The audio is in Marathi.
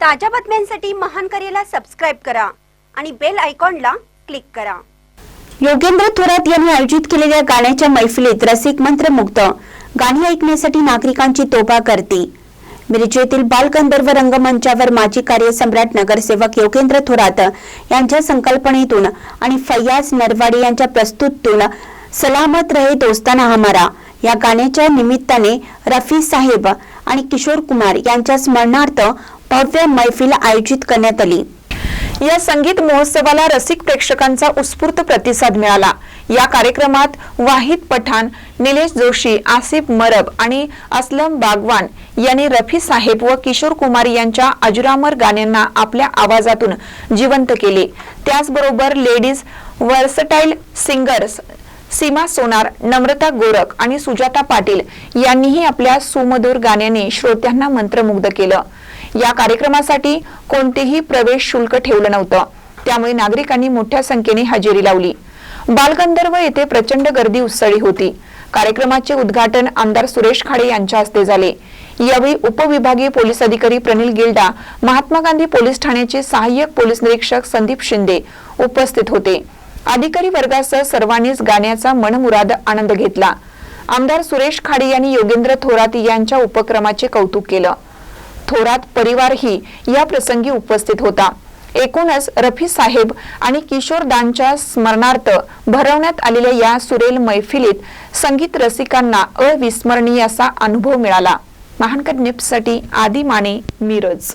ताज्या बातम्यांसाठी महान करेला सबस्क्राईब करा आणि बेल आयकॉनला क्लिक करा. योगेंद्र थोरात यांनी आयोजित केलेल्या गाण्याच्या मैफिलीत रसिक मंत्रमुग्ध गाणी ऐकण्यासाठी नागरिकांची तोबा करते. मिरजेतील बालगंधर्व रंगमंचावर माजी कार्यसम्राट नगरसेवक योगेंद्र थोरात यांच्या संकल्पनेतून आणि फैयाज नरवाडे यांच्या प्रस्तुतीतून सलामत रहे दोस्ताना हमारा या गाण्याच्या निमित्ताने रफी साहेब आणि किशोर कुमार यांच्या स्मरणार्थ भव्य मैफिल आयोजित करण्यात आली. या संगीत महोत्सवाला रसिक प्रेक्षकांचा उत्स्फूर्त प्रतिसाद मिळाला. या कार्यक्रमात वाहिद पठाण निलेश जोशी आसिफ मरब आणि असलम बागवान यांनी रफी साहेब व किशोर कुमार यांच्या अजुरामर गाण्यांना आपल्या आवाजातून जिवंत केले. त्याचबरोबर ladies versatile singers Seema Sonar Namrata Gorakh आणि सुजाता पाटील यांनीही आपल्या सुमधुर गाण्याने श्रोत्यांना मंत्रमुग्ध केलं. या कार्यक्रमासाठी कोणतेही प्रवेश शुल्क ठेवलं नव्हतं. त्यामुळे नागरिकांनी मोठ्या संख्येने हजेरी लावली. बालगंधर्व येथे प्रचंड गर्दी उसळली होती. कार्यक्रमाचे उद्घाटन आमदार सुरेश खाडे यांच्या हस्ते झाले. यावेळी उपविभागीय पोलीस अधिकारी प्रनिल गिल्डा महात्मा गांधी पोलीस ठाण्याचे सहाय्यक पोलीस निरीक्षक संदीप शिंदे उपस्थित होते. अधिकारी वर्गासह सर्वांनीच गाण्याचा मनमुराद आनंद घेतला. आमदार सुरेश खाडे यांनी योगेंद्र थोरात यांच्या उपक्रमाचे कौतुक केलं. थोरात परिवारही या प्रसंगी उपस्थित होता. एकूणच रफी साहेब आणि किशोर दानच्या स्मरणार्थ भरवण्यात आलेल्या या सुरेल मैफिलीत संगीत रसिकांना अविस्मरणीय असा अनुभव मिळाला. महानकर निप्ससाठी आदी माने मिरज.